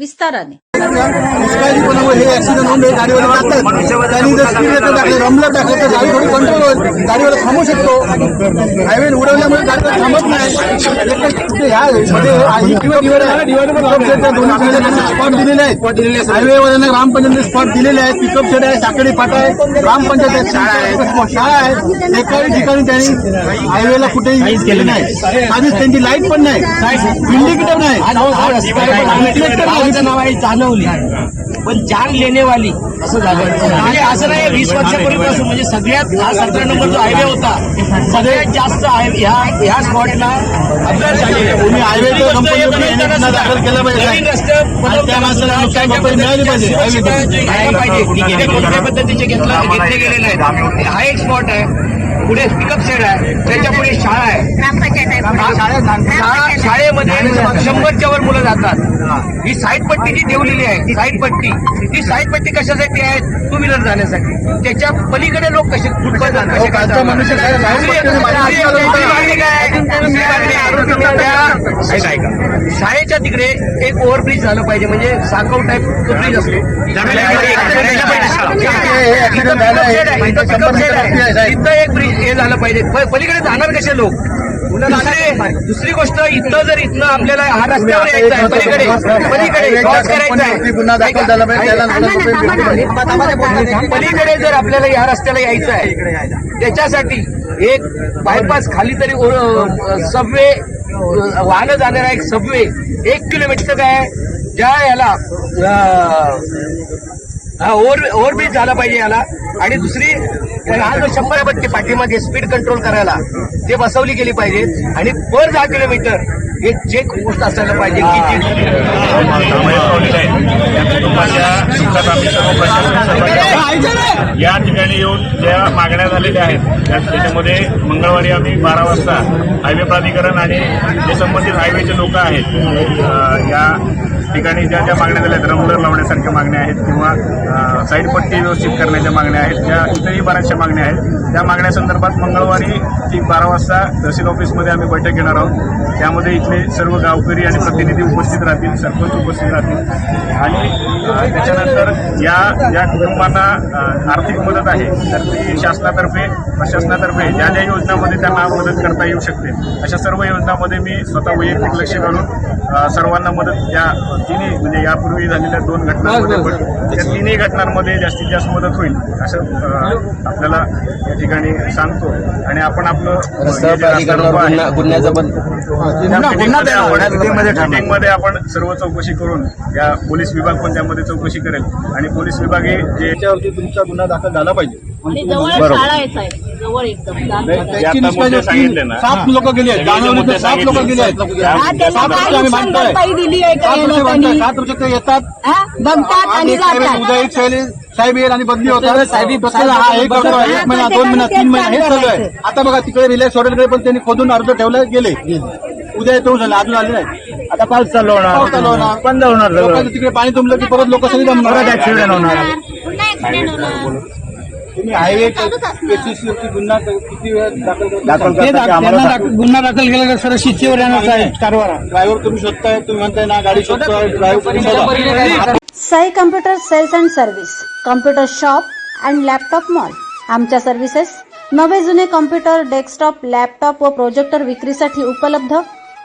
विस्ताराने. हे ऍक्सिडेंट होऊन हे गाडीवाला टाकतात त्यांनी जर स्पीड ब्रेकर टाकले रमलं टाकलं तर गाडी थोडी कंट्रोल होईल. गाडीवाला थांबू शकतो. हायवे उडवल्यामुळे गाडी थांबत नाही. ही स्पॉट दिलेले आहेत. हायवेवाल्यांना ग्रामपंचायतीने स्पॉट दिलेले आहेत. पिकअप सेट आहे साखळी फाटा आहे. ग्रामपंचायत आहे शाळा आहे. एकाही ठिकाणी त्यांनी हायवेला कुठेही केलं नाही. आधीच त्यांची लाइट पण नाही. इंडिकेटर नाही. नाव आहे चालवली पण जान लेने वाली असं झालं. असं नाही वीस वर्षापूर्वीपासून म्हणजे सगळ्यात हा सतरा नंबर जो हायवे होता. सगळ्यात जास्त हाय- स्पॉटला अपघात झालेले पाहिजे. नवीन रस्ते कोणत्या पद्धतीचे घेतलं घेतले गेलेले आहेत हा एक स्पॉट आहे. पुढे पिकअप सेट आहे. त्याच्या पुढे शाळा आहे. शाळा- शाळेमध्ये शंभरच्या वर मुलं जातात. ही साईड पट्टी जी ठेवलेली आहे साईड पट्टी ही साईड पट्टी कशासाठी आहे? टू व्हीलर जाण्यासाठी. त्याच्या पलीकडे लोक कसे फुटपाथ ऐका. शाळेच्या तिकडे एक ओव्हरब्रिज झालं पाहिजे म्हणजे साकव टाईप ब्रिज असतो. हे. इथं एक ब्रिज हे झालं पाहिजे. पलीकडे जाणार कसे लोक? दुसरी दुसरी गोष्ट इथं जर इथनं आपल्याला हा रस्त्यावर यायचं आहे पलीकडे पलीकडे क्रॉस करायचं. आहे पलीकडे जर आपल्याला या रस्त्याला यायचं आहे त्याच्यासाठी एक बायपास खाली तरी सबवे वाहनं जाणारा एक सबवे एक किलोमीटर काय? ज्या याला हा ओव्हर ओव्हरब्रिज झाला पाहिजे याला. आणि दुसरी हा जो शंभर पट्टी पाठीमागे स्पीड कंट्रोल करायला. ते बसवली गेली पाहिजे. आणि पर दहा किलोमीटर हे चेक पोस्ट असायला पाहिजे की या ठिकाणी येऊन ज्या मागण्या झालेल्या आहेत त्याच्यामध्ये मंगळवारी आम्ही बारा वाजता हायवे प्राधिकरण आणि जे संबंधित हायवेचे लोक आहेत या ठिकाणी ज्या ज्या मागण्या झाल्या आहेत रमलर लावण्यासारख्या मागण्या आहेत किंवा साईडपट्टी व्यवस्थित करण्याच्या मागण्या आहेत ज्या इतरही बऱ्याचशा मागण्या आहेत त्या मागण्यासंदर्भात मंगळवारी ती बारा वाजता तहसील ऑफिसमध्ये आम्ही बैठक घेणार आहोत. त्यामध्ये इथले सर्व गावकरी आणि प्रतिनिधी उपस्थित राहतील सरपंच उपस्थित राहतील. आणि त्याच्यानंतर या ज्या कुटुंबांना आर्थिक मदत आहे. तर ती शासनातर्फे प्रशासनातर्फे ज्या ज्या योजनांमध्ये त्यांना मदत करता येऊ शकते अशा सर्व योजनांमध्ये मी स्वतः वैयक्तिक लक्ष घालून सर्वांना मदत या तिन्ही म्हणजे यापूर्वी झालेल्या दोन घटनांमध्ये पण त्या तिन्ही घटनांमध्ये जास्तीत जास्त मदत होईल असं आपल्याला या ठिकाणी सांगतो. आणि आपण आपलं गुन्ह्याचं पण मीटिंगमध्ये आपण सर्व चौकशी करून या पोलीस विभाग पण त्यामध्ये चौकशी करेल आणि पोलीस विभाग हे जे त्याच्यावरती तुमचा गुन्हा दाखल झाला पाहिजे. आणि जवळ शाळा आहे साहेब. जवळ एकदम. सांगितले ना. सात लोक गेली आहेत. लोक. गेली आहेत. हा, दिली आहे येतात. आणि उद्या एक साहेब येईल आणि बदली होतात. साहेब हा एक महिना दोन महिना तीन महिना हे चालू आहे. आता बघा तिकडे रिलायन्स हॉटेलकडे पण त्यांनी खोदून अर्ज ठेवले गेले. उद्या येतो झालं अजून आले नाही. आता पाऊस चालू पाऊस चालू होणार. होणार. बंद होणार सगळं. लोकांचं तिकडे पाणी तुंबलं की परत लोक सगळी जमणार परत ऍक्सिडेंट होणार. पुन्हा ऍक्सिडेंट होणार. तुम्ही हायवे पेसीसी गुन्हा किती वेळ दाखल करता? दाखल ते करता की आम्हाला त्यांना दाखल- गुन्हा दाखल केला तर सर शिस्तीवर येणार साहेब कारवार ड्रायव्हर तुम्ही शोधताय तुम्ही म्हणताय ना गाडी शोधताय ड्रायव्हर तुम्ही शोधा. Sai computer sales and service computer shop and laptop mall. आमच्या सर्व्हिसेस नवे जुने कम्प्युटर डेस्कटॉप लॅपटॉप व प्रोजेक्टर विक्रीसाठी उपलब्ध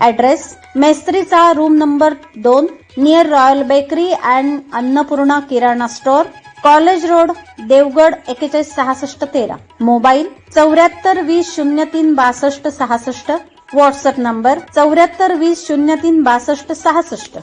ॲड्रेस मेस्त्रीचा रूम नंबर दोन near royal bakery and Annapurna Kirana store college road Devgad एकेचाळीस सहासष्ट तेरा. मोबाईल चौऱ्याहत्तर वीस शून्य तीन बासष्ट सहासष्ट. व्हॉट्सअप नंबर चौऱ्याहत्तर वीस शून्य तीन बासष्ट सहासष्ट.